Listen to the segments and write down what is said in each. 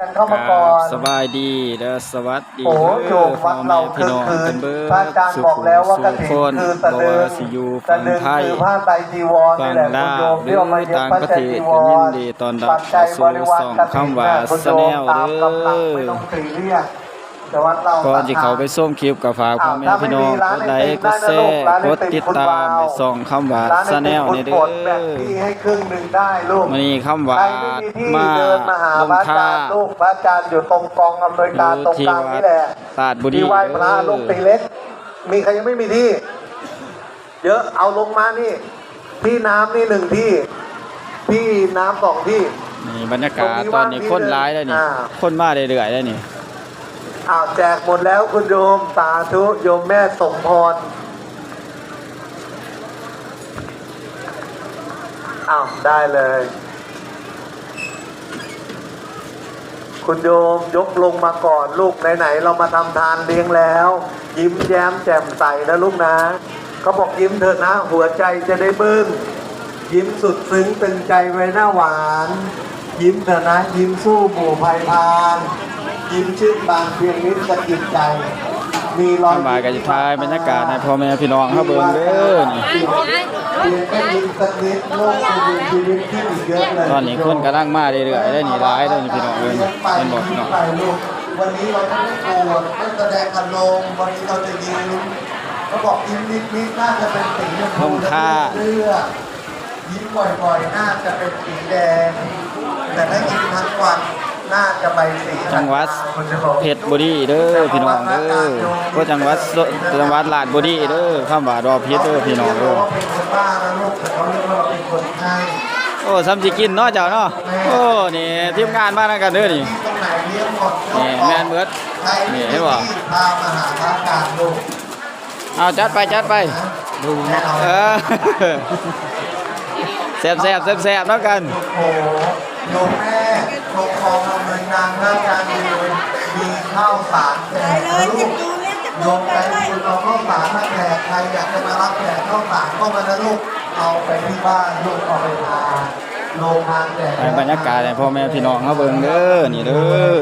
กันเข้ามาก่อนสบายดีเด้อสวัสดีโอ้โยมวัดเราพี่น้องคือกันเบิดพระอาจารย์บอกแล้วว่ากฐินสุขคือสุขสะบ่ดึงว่าสิอยู่สะฝั่งดึงไทยคือผ้าไตรจีวรฝั่นี่งแหละลาคุณโยวมหที่รือเอามาเย็บต่างผ้าประไตรเทศจีวก็ยินรดีต้อนรับปัจจัเข้ายบสู่ริวารสองกฐินคำว่านะคุณสโยแนมลตามเด้กำลังไม่อต้องซีเรียสแต่วัดเรา ก่อนที่เขาไปส้มคลิปกับฝากพ่อแม่พี่น้องกดไลค์กดแชร์กดติดตามในสองคำว่าร้านสไอแนติมลคุณนี่เด้กดแบ่งอที่ให้ครึ่งหนึ่งได้ลูกวันนี้คำว่าใครไม่มีที่มาเดินมาหาลพงระอาท่าจารย์ลูกพระอาจารย์อยู่ตรงกองอำนวยการตรงกลางนี่แหละตาดบุรีที่ไหว้พระลูกตีเล็ก มีใครยังไม่มีที่ เยอะเอาลงมานี่ ที่น้ำนี่หนึ่งที่ ที่น้ำสองที่นี่บรรยากาศตอนนี้คนร้ายแล้วนี่อ่าคนมาเรื่อยๆแล้วนี่ อ้าวแจกหมดแล้วคุณโยมสาธุโยมแม่สมพรอ้าวได้เลย คุณโยมยกลงมาก่อนลูกไหนๆเรามาทำทานเลี้ยงแล้ว ยิ้มแย้มแจ่มใสนะลูกนะเขาบอกยิ้มเถอะนะ หัวใจจะได้บึ้งยิ้มสุดซึ้งตึงใจไว้หน้าหวาน ยิ้มเถอะนะยิ้มสู้หมู่ภัยพาน ยิ้มชื่นบานเพียงนิดสะกิดใจ มีรอยทำบายกันจะทายบรรยากาศให้พ่อแม่พี่น้องเขาเบิ่งเด้อนี่เพียงแค่ยิ้มสักนิดโลกจะมีชีวิตที่อีกเยอะเลยตอนนี้คนกำลังมาเรื่อยๆได้นี่ร้ายเลยนี่พี่น้องเอ้ยเป็นบอกพี่น้องไปลูกวันนี้เราจะไม่โกรธไม่แสดงอารมณ์วันนี้เราจะยิ้มเขาบอกยิ้มนิดนิดๆน่าจะเป็นสีชมพูลงท่าเลือดยิ้มบ่อยๆน่าจะเป็นสีแดง แต่ถ้ายิ้มทั้งวันน่า จะใบสีจังหวัดคุณจะบอกเพชรบุรีเด้อพี่น้องเด้อก็จังหวัดสจังหวัดราชบุรีเด้อคำว่าดอกเพชรเด้อพี่น้องเด้อเขาเป็นคนบ้านะลูกแต่เขาเรียกว่าเราเป็นคนไข้โอ้ซ้ำสิกินเนาะเจ้าเนาะโอ้นี่ทีมงานมานํกันเด้อนี่ที่ตรงไหนเลี้ยงหมดนี่แม่นเบิดใครนี่เห็นบ่พามาหาพระการลูกเอาจัดไปจัดไปดูแม่เอาเออแซ่บแซ่บแซ่บแซ่บๆแล้วกันโอ้โหโยมแม่ปกครอง อำนวยการพระการเลยมีข้าวสารแจกลูกโยมไปคุณเอาข้าวสารมาแจกใครอยากจะมารับแจกข้าวสารก็มานะลูกเอาไปที่บ้านลูกเอาไปทานโรงทานแจกบรรยากาศให้พ่อแม่พี่น้องเขาเบิ่งเด้อนี่เด้อ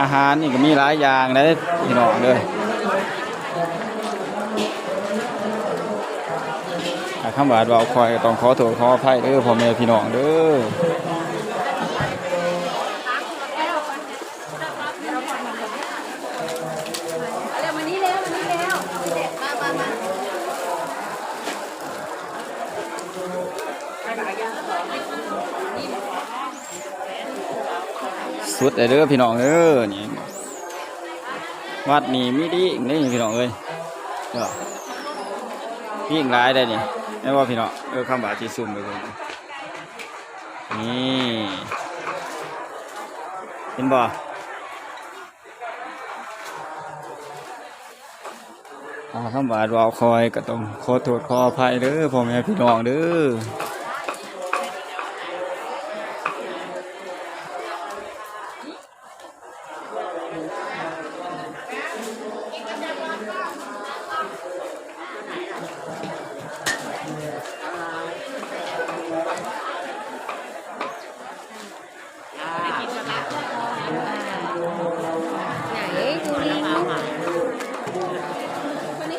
อาหารนี่ก็มีหลายอย่างเลยพี่น้องเด้อ คำว่าเราคอยต้องขอโทษขออภัยเด้อพ่อแม่พี่น้องเด้อสุดเลยเด้อพี่น้องเด้อนี่วัดนี่มีดีนี่พี่น้องเอ้ยเด้อมีอีกหลายได้นี่ ไม่ว่าพี่น้องเออคำว่าที่ซุ่มไปเลยนี่เห็นบ่อาคำว่ารอคอยก็ต้องขอโทษขออภัยเด้อพ่อแม่พี่น้องเด้อ ไหนดูนี่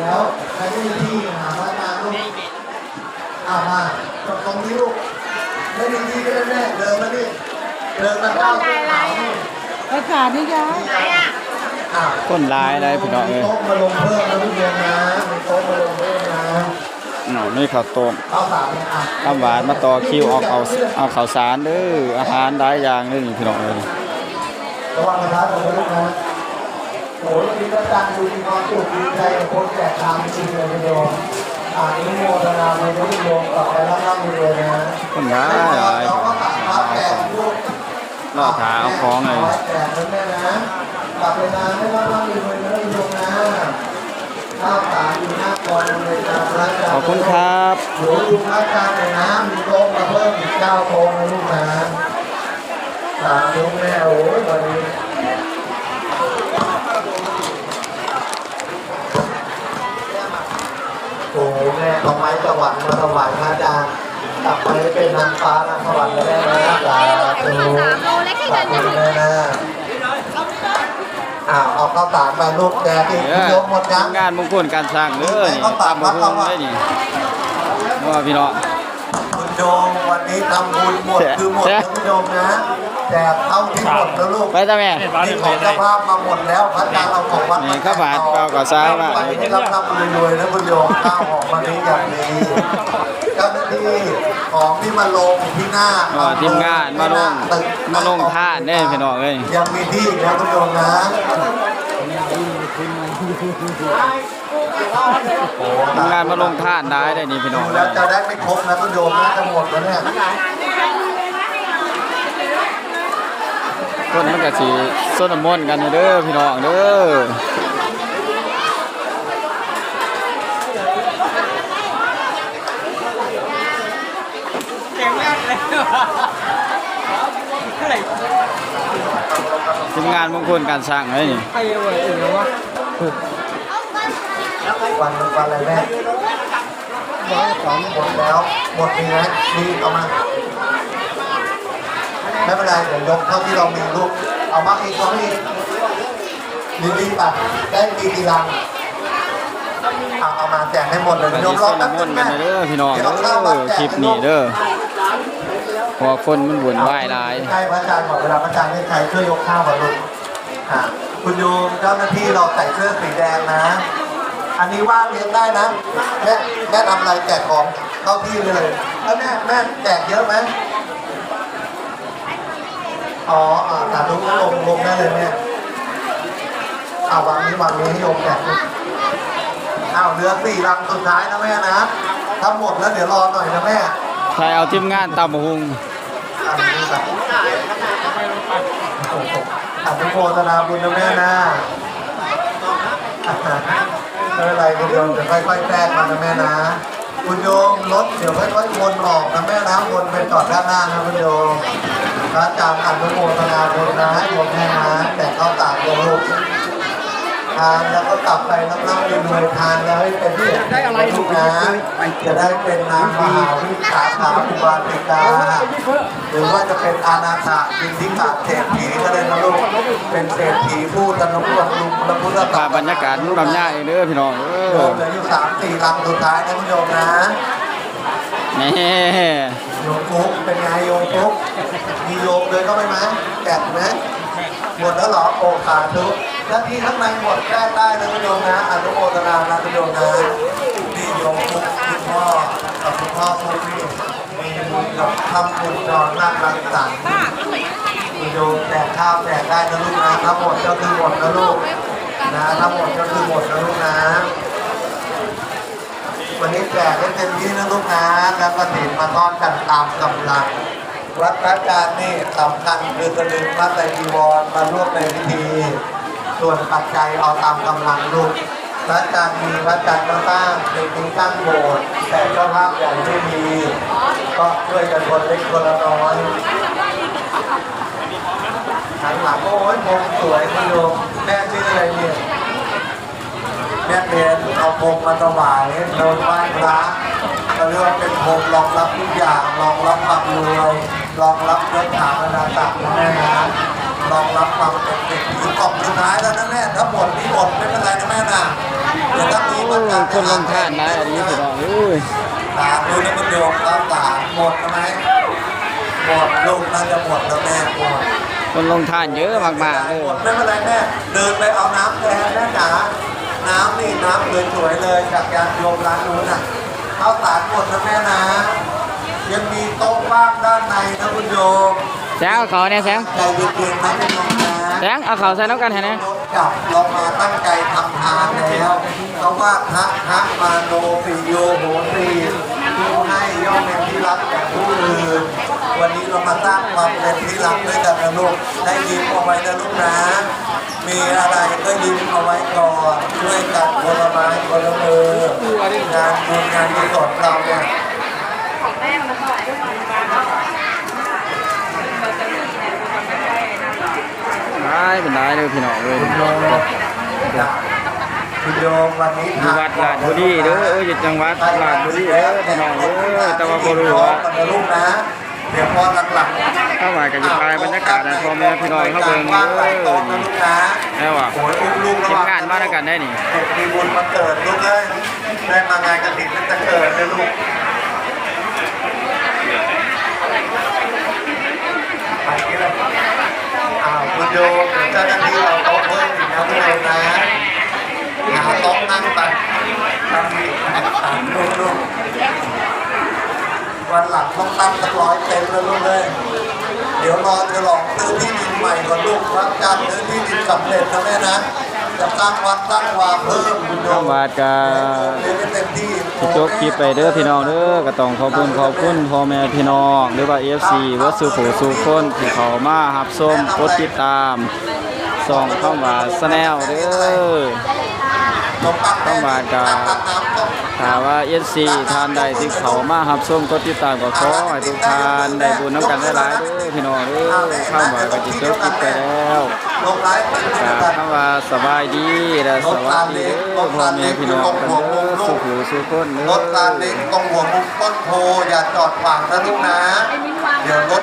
แล้วใครไม่มีที่หาพระอาจารย์ลูกเอามาตรงนี้ลูก ไม่มีที่ก็ได้แน่เดินมาเดินมาเข้าที่ไหนไปขาดนี่ยายไหนอะอะคนหลายได้พี่น้องมีเอ้ยโต๊ะมาลงเพิ่มนะพี่เบียร์นะมีโต๊ะมาลงเพิ่มนะหน่อนี่ข้าวต้มข้าวสารเนี่ยอะข้าวหวานมาต่อคิวเอาข้าเอาข้าวสารเด้ออาหารหลายอย่างเด้อนี่พี่น้องเอ้ยระวังนะครับผมลูกนะโอ้ยมีประจันดูมีความสุขดีใจกับคนแจกทางจริงเลยพี่โยม อานุโมทนาในทุกโยมกลับไปรับร่ำรวยนะคนหลายหลายเราก็ลูกรอขาเอาของเลยกนั้นแม่นะกลับไปนาท้าวสารอยู่หน้ากองเลยนะพระอาจารย์ขอบคุณครับหลวงลุงพระอาจารย์เลยนะมีโต๊ะมาเพิ่มอีกเก้าโต๊ะนะลูกนะสาธุแม่โอ้ยวันนี้ โอ้โห แม่เอาไม้สวรรค์มาถวายพระอาจารย์กลับไปเป็นนางฟ้านางสวรรค์แล้วแม่นะสาธุสามโลเล็กให้สากันธุนะแม่อ้าวเอาข้าวสารมาลูกแจกอีกเด้ยกหมดยังงานมงคลการสร้างเด้อนี่ตามมาพุ่งได้นี่ว่าพี่น้องคุณโยมวันนี้ทำบุญหมดคือหมดนะคุณโยมนะ แจกเท่าที่หมดแล้วลูกไปจ้าแม่นี่ของเจ้าภาพมาหมดแล้วพระอาจารย์เราของวัดนี่ข้าวบาทเปล่ากับซ้าว่าไปให้รับรับรวยๆนะคุณโยมข้าวหอมมะลิอย่างนี้เจ้าหน้าที่ของที่มาลงที่หน้าอ๋อทีมงานมาลงมาลงท่านเด้พี่น้องเอ้ยยังมีที่อีกนะคุณโยมนะโอ้ทีมงานมาลงท่านได้ได้นี่พี่น้องดูแล้วจะได้ไม่ครบนะคุณโยมน่าจะหมดแล้วเนี่ย คนมันก็สิส้นมนกันเด้อพี่น้องเด้อทีมงานมงคลการสร้างเลยนี่วันวันอะไรแม่ร้อยสองหมดแล้วหมดมีนะมีเอามา ไม่เป็นไรเดี๋ยวยกเท่าที่เรามีลูก เอามาอีกเอามาอีกรีบๆอะได้มีกี่ลังเอาเอามาแจกให้หมดเลยก็โยสิมรอส้นแป๊บมนึนงต์กันแม่เด้อพี่น้องเดี๋ยวเด้เอาข้าวมาอแจกคลิปนี้เด้อเพอคนมันวุ่นวายหลายใช่พระอาจารย์บอกเวลาพระอาจารย์ให้ใครช่วยยกข้าวมาลูกอะคุณโยมเจ้าหน้าที่เราใส่เสื้อสีแดงนะ อันนี้ว่างเลี้ยงได้นะแม่แม่ทำอะไรแจกของเข้าที่เลยแล้วแม่แม่แจกเยอะไหม อ๋ออ่าสาธุลงลงได้เลยแม่เอาวางนี้วางนี้ให้โยมแจกลูกอ้าวเหลือสี่ลังสุดท้ายนะแม่นะถ้าหมดแล้วเดี๋ยวรอหน่อยนะแม่ใครเอาทีมงานตำหุงอันนี้แบบอนุโมทนาบุญนะแม่นะไม่เป็นไรคุณโยมจะค่อยๆแทรกมันนะแม่นะ คุณโยมรถเดี๋ยวค่อยๆวนออกนะแม่นะวนไปจอดด้านหน้านะคุณโยมพระอาจารย์อนุโมทนาบุญนะให้โยมแม่นะแต่เข้าตากโยมลูกานแล้วก็กลับไปน้ำน้ำรวยๆทานแล้วให้เป็นที่ได้อะไรลูกนะจะได้เป็นนางมหาวิสาขาอุบาสิกาหรือว่าจะเป็นอาณาถาบินทิกาเศรษฐีก็ได้นะลูกเป็นเศรษฐีผู้ตนุบำรุงพระพุทธภาพบรรยากาศมันบำยาเองเด้อพี่น้องเอโยอมเหลืออยู่สามสี่ลำสุดท้ายนะคุณโยมนะนี่โยมฟุกเป็นไงโยมฟุกมีโยมเลยก็ไม่ไหมแกะไหมหมดแล้วเหรอโอ้สาธุ หน้าที่ข้างในหมดแก้ได้นะคุณโยมนะอนุโมทนานะคุณโยมนะนี่โยมคุณพ่อกับคุณพ่อฟุกนี่มีบุญกับทำบุญนอนนั่งรังสรรค์คุณโยมแจกข้าวแจกได้นะลูกนะทั้งหมดก็คือหมดนะลูกนะทั้งหมดก็คือหมดนะลูกนะวันนี้แจกให้เต็มที่นะลูกนะแล้วก็ติดมาทอดกันตามกำลังวัดพระอาจารย์นี่สำคัญคือสลึงพระไตรจีวรมาร่วมในพิธี ส่วนปัจจัยเอาตามกำลังลูกพระอาจารย์มีพระอาจารย์ก็สร้างเป็นที่ตั้งโบสถ์แต่เจ้าภาพใหญ่ไม่มีก็ช่วยกันคนเล็กคนละน้อยหันหลังโอ้ยพงสวยคุณโยมแม่ชื่ออะไรเนี่ยแม่เรียนเอาพงมาถวายโดนไหว้พระเราเรียกว่าเป็นพงรองรับทุกอย่างรองรับความรวยรองรับยศถาบรรดาศักดิ์นะแม่นะ รองรับความเป็นเด็กผีกล่องสุดท้ายแล้วนะแม่ถ้าหมดนี่หมดไม่เป็นไรนะแม่นะเดี๋ยวถ้ามีโอ้ประกาศคนลงท่านได้อันนี้พี่น้องเอ้ยตามดูนะคุณโยมตามตามหมดไหมหมดลูกน่าจะหมดแล้วแม่หมดคนลงทานเยอะมากๆเลยหมดไม่เป็นไรแม่เดินไปเอาน้ำแทนแม่จ๋าน้ำนี่น้ำสวยๆเลยจากยานโยมร้านนู้นน่ะข้าวสารหมดนะแม่นะยังมีโต๊ะว่างด้านในนะคุณโยม แสงเอาเขาเนี่ยแสงใจเย็นๆนะพี่น้องนะแสงเอาเขาใส่น้ำกันเห็นไหมจับเรามาตั้งใจทำทานแล้วเพราะว่าทะทะมาโนปิโยโหตีผู้ให้ย่อมเป็นที่รักแก่ผู้อื่นวันนี้เรามาสร้งความเป็นที่รักด้วยกันนะลูกให้ยิ้มเอาไว้นะลูกนะ มีอะไรก็ยิ้มเอาไว้ก่อนช่วยกันคนละไม้คนละมืองานบุญงานกุศลเราเนี่ยได้ เป็นได้เลยพี่น้องเลยคุณโยมคุณโยวันนี้อยู่วัดลาดบุรีเด้อเอออยู่จังหวัดลาดบุรีเด้อพี่น้องเด้อแต่ว่าบ่รู้ว่ากันนะลูกนะเดี๋ยวพอหลังๆเข้ามากันอยู่ภายบรรยากาศนะพ่อแม่พี่น้องเขาเบิ่งเด้อนี่แล้ว่าโอ้ยอุ้มลูกทีมงานมาด้วยกันได้นี่มีบุญมาเกิดลูกเลยได้มางานกระถิ่นตั้งแต่เกิดเลยลูกไปที่ไหนอ้ว คุณโยมเจ้าหน้าที่เราโต๊ะเพิ่มอีกนะคุณโยมนะหาโต๊ะนั่งไปทำอีกแข่งขันลูกๆวันหลังต้องตั้งสักร้อยเต็มแล้วลูกเลยเดี๋ยวรอจะลองซื้อที่ดินใหม่ก่อนลูกรับจ้างซื้อที่ดินสำเร็จนะแม่นะ จะสร้างวัดสร้างวาเพิ่มคุณโยมวาดกาเรียนให้เต็มที่สิจบคลิปไปเด้อพี่น้องเด้อก็ต้องขอบคุณขอบคุณพ่อแม่พี่น้องหรือว่าเอฟซีวัดสุโขสุขคนที่เขามาหับส้มกดติดตามส่องเข้ามาสแนลเด้อ ต้องมากับถ้าว่า FC ทานใดที่เขามารับชมกดติดตามก็ขอให้ทุกทานได้บุญน้ำกันหลายๆด้อพี่น้องเด้อข้ามว่าก็จะจบคลิปไปแล้วลงไลฟ์เป็นก็กันคำว่าสบายดีและสวัสดีเด้อพ่อแม่พี่น้องกันเด้อสุขสุขคนเด้รถซาเล้งตรงหัวมุมต้นโพอย่าจอดขวางนะลูกนะเดี๋ยวรถ